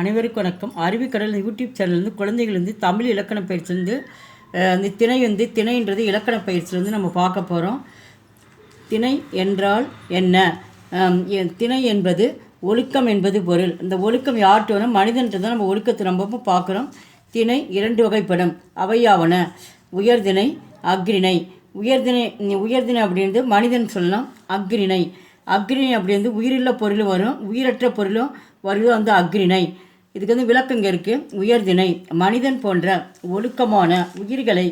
அனைவருக்கும் வணக்கம். அருவிக்கடல் யூடியூப் சேனல்லேருந்து குழந்தைகள் வந்து தமிழ் இலக்கண பயிற்சிலேருந்து அந்த திணை வந்து திணைன்றது இலக்கண பயிற்சியிலேருந்து நம்ம பார்க்க போகிறோம் திணை என்றால் என்ன? திணை என்பது ஒழுக்கம் என்பது பொருள். இந்த ஒழுக்கம் யார்கிட்ட வேணும் மனிதன்ட்டு தான் நம்ம ஒழுக்கத்தை ரொம்பவும் பார்க்குறோம். திணை இரண்டு வகைப்படும். அவையாவன. உயர்திணை அக்ரிணை உயர்திணை உயர்திணை அப்படின்றது மனிதன் சொல்லலாம். அக்ரிணை அக்னி அப்படிந்து உயிருள்ள பொருளும் வரும். உயிரற்ற பொருளும் வருவது வந்து அக்ரிணை இதுக்கு வந்து விளக்கம் இங்கே இருக்குது உயர்தினை மனிதன் போன்ற ஒழுக்கமான உயிர்களை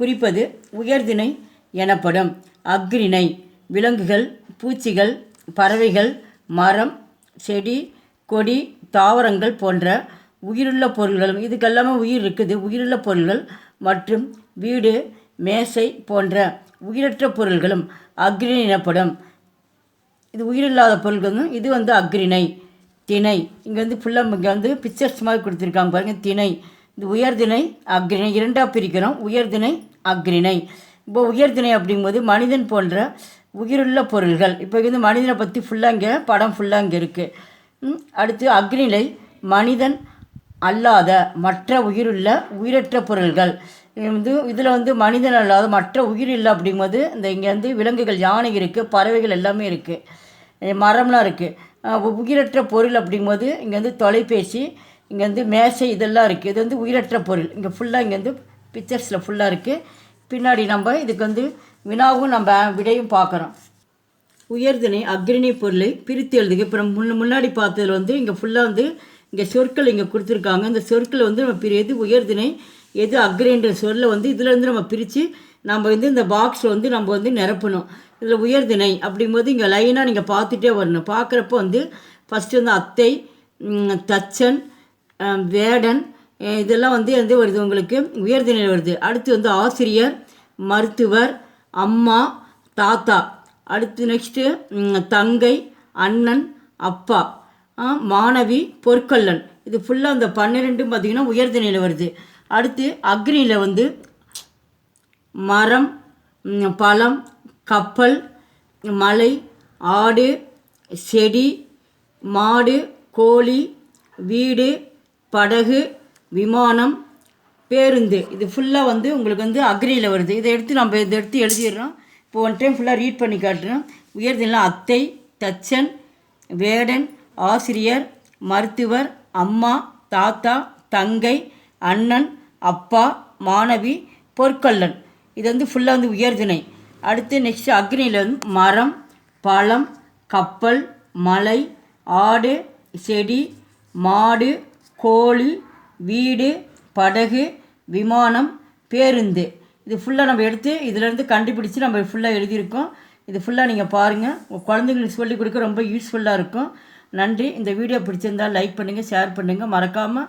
குறிப்பது உயர்தினை எனப்படும். அக்ரிணை விலங்குகள் பூச்சிகள் பறவைகள் மரம் செடி கொடி தாவரங்கள் போன்ற உயிருள்ள பொருள்களும் இதுக்கெல்லாமே உயிர் இருக்குது. உயிருள்ள பொருள்கள் மற்றும் வீடு மேசை போன்ற உயிரற்ற பொருள்களும் அக்னி எனப்படும். இது உயிரில்லாத பொருள்கள் இது வந்து அக்ரிணை திணை. இங்கே வந்து ஃபுல்லாக இங்கே வந்து பிக்சர்ஸ் மாதிரி கொடுத்துருக்காங்க பாருங்கள் திணை. இந்த உயர்திணை அக்ரிணை இரண்டாக பிரிக்கிறோம். உயர்திணை அக்ரிணை. இப்போ உயர்திணை அப்படிங்கும்போது மனிதன் போன்ற உயிருள்ள பொருள்கள். இப்போ வந்து மனிதனை பற்றி ஃபுல்லாக இங்கே படம் ஃபுல்லாக இங்கே இருக்குது அடுத்து அக்னிலை மனிதன் அல்லாத மற்ற உயிருள்ள உயிரற்ற பொருள்கள். வந்து இதில் வந்து மனிதன் அல்லாத மற்ற உயிர் இல்லை அப்படிங்கும்போது இந்த இங்கே வந்து விலங்குகள் யானை இருக்குது பறவைகள் எல்லாமே இருக்குது மரம்லாம் இருக்குது உயிரற்ற பொருள் அப்படிங்கும்போது இங்கே வந்து தொலைபேசி இங்கே வந்து மேசை இதெல்லாம் இருக்குது இது வந்து உயிரற்ற பொருள். இங்கே ஃபுல்லாக இங்கே வந்து பிக்சர்ஸில் ஃபுல்லாக இருக்குது பின்னாடி நம்ம இதுக்கு வந்து வினாவும் நம்ம விடையும் பார்க்குறோம் உயர்தினை அக்ரிணி பொருளை பிரித்து எழுதுக. இப்போ நம்ம முன்ன முன்னாடி பார்த்ததுல வந்து இங்கே ஃபுல்லாக வந்து இங்கே சொற்கள் இங்கே கொடுத்துருக்காங்க. இந்த சொற்களை வந்து நம்ம பிரியது உயர்தினை உயர்திணை எது அக்ரின்ற சொல்ல வந்து இதுலேருந்து நம்ம பிரித்து நம்ம வந்து இந்த பாக்ஸில் வந்து நம்ம வந்து நிரப்பணும். இதில் உயர்திணை அப்படிங்கும்போது இங்கே லைனாக நீங்கள் பார்த்துட்டே வரணும். பார்க்குறப்ப வந்து ஃபஸ்ட்டு வந்து அத்தை தச்சன் வேடன் இதெல்லாம் வந்து வந்து வருது உங்களுக்கு. உயர்திணையில் வருது. அடுத்து வந்து ஆசிரியர் மருத்துவர் அம்மா தாத்தா. அடுத்து நெக்ஸ்ட்டு தங்கை அண்ணன் அப்பா. மாணவி பொற்கொல்லன். இது ஃபுல்லாக அந்த பன்னிரெண்டும் பார்த்திங்கன்னா உயர்திணையில் வருது. அடுத்து அக்னியில் வந்து மரம் பழம் கப்பல் மலை ஆடு செடி மாடு கோழி வீடு படகு விமானம் பேருந்து. இது ஃபுல்லாக வந்து உங்களுக்கு வந்து அக்ரியில் வருது. இதை எடுத்து நம்ம இதை எடுத்து எழுதிடுறோம். இப்போ ஒன் டைம் ஃபுல்லாக ரீட் பண்ணி காட்டுறோம். உயர்தெல்லாம் அத்தை தச்சன் வேடன் ஆசிரியர் மருத்துவர் அம்மா தாத்தா தங்கை அண்ணன் அப்பா மாணவி பொற்கொல்லன் இது வந்து ஃபுல்லாக வந்து உயர்திணை. அடுத்து நெக்ஸ்ட் அக்னியில் வந்து மரம் பழம் கப்பல் மலை ஆடு செடி மாடு கோழி வீடு படகு விமானம் பேருந்து. இது ஃபுல்லாக நம்ம எடுத்து இதிலேருந்து கண்டுபிடிச்சி நம்ம ஃபுல்லாக எழுதியிருக்கோம். இது ஃபுல்லாக நீங்கள் பாருங்கள் உங்கள் குழந்தைங்களுக்கு சொல்லிக் கொடுக்க ரொம்ப யூஸ்ஃபுல்லாக இருக்கும். நன்றி. இந்த வீடியோ பிடிச்சிருந்தால் லைக் பண்ணுங்கள் ஷேர் பண்ணுங்கள் மறக்காமல்